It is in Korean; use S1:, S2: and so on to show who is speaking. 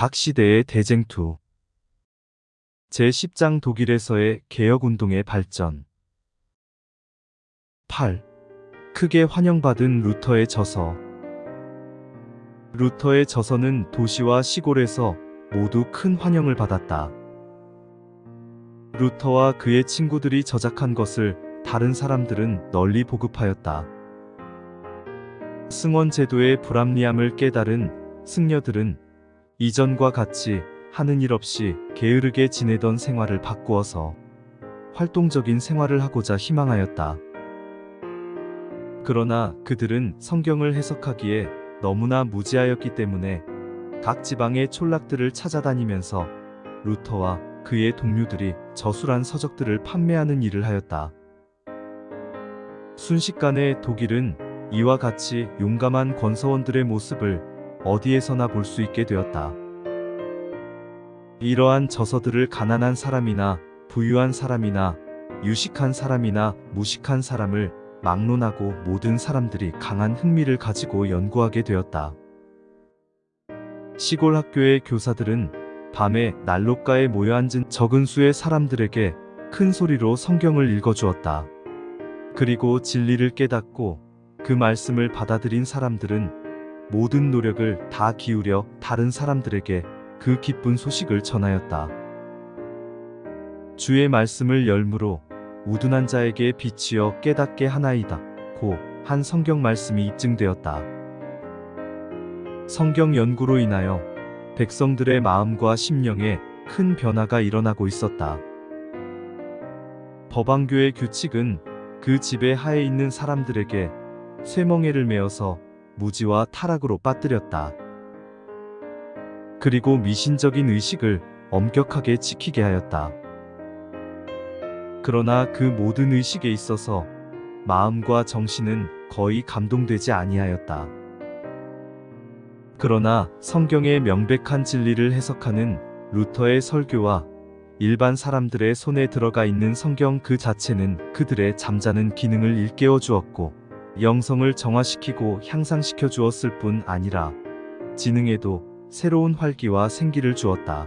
S1: 각 시대의 대쟁투 제10장 독일에서의 개혁운동의 발전 8. 크게 환영받은 루터의 저서 루터의 저서는 도시와 시골에서 모두 큰 환영을 받았다. 루터와 그의 친구들이 저작한 것을 다른 사람들은 널리 보급하였다. 승원 제도의 불합리함을 깨달은 승려들은 이전과 같이 하는 일 없이 게으르게 지내던 생활을 바꾸어서 활동적인 생활을 하고자 희망하였다. 그러나 그들은 성경을 해석하기에 너무나 무지하였기 때문에 각 지방의 촌락들을 찾아다니면서 루터와 그의 동료들이 저술한 서적들을 판매하는 일을 하였다. 순식간에 독일은 이와 같이 용감한 권서원들의 모습을 어디에서나 볼 수 있게 되었다. 이러한 저서들을 가난한 사람이나 부유한 사람이나 유식한 사람이나 무식한 사람을 막론하고 모든 사람들이 강한 흥미를 가지고 연구하게 되었다. 시골 학교의 교사들은 밤에 난로가에 모여 앉은 적은 수의 사람들에게 큰 소리로 성경을 읽어주었다. 그리고 진리를 깨닫고 그 말씀을 받아들인 사람들은 모든 노력을 다 기울여 다른 사람들에게 그 기쁜 소식을 전하였다. 주의 말씀을 열무로 우둔한 자에게 비치어 깨닫게 하나이다. 고 한 성경 말씀이 입증되었다. 성경 연구로 인하여 백성들의 마음과 심령에 큰 변화가 일어나고 있었다. 법왕교의 규칙은 그 집의 하에 있는 사람들에게 쇠멍에를 메어서 무지와 타락으로 빠뜨렸다. 그리고 미신적인 의식을 엄격하게 지키게 하였다. 그러나 그 모든 의식에 있어서 마음과 정신은 거의 감동되지 아니하였다. 그러나 성경의 명백한 진리를 해석하는 루터의 설교와 일반 사람들의 손에 들어가 있는 성경 그 자체는 그들의 잠자는 기능을 일깨워 주었고 영성을 정화시키고 향상시켜 주었을 뿐 아니라 지능에도 새로운 활기와 생기를 주었다.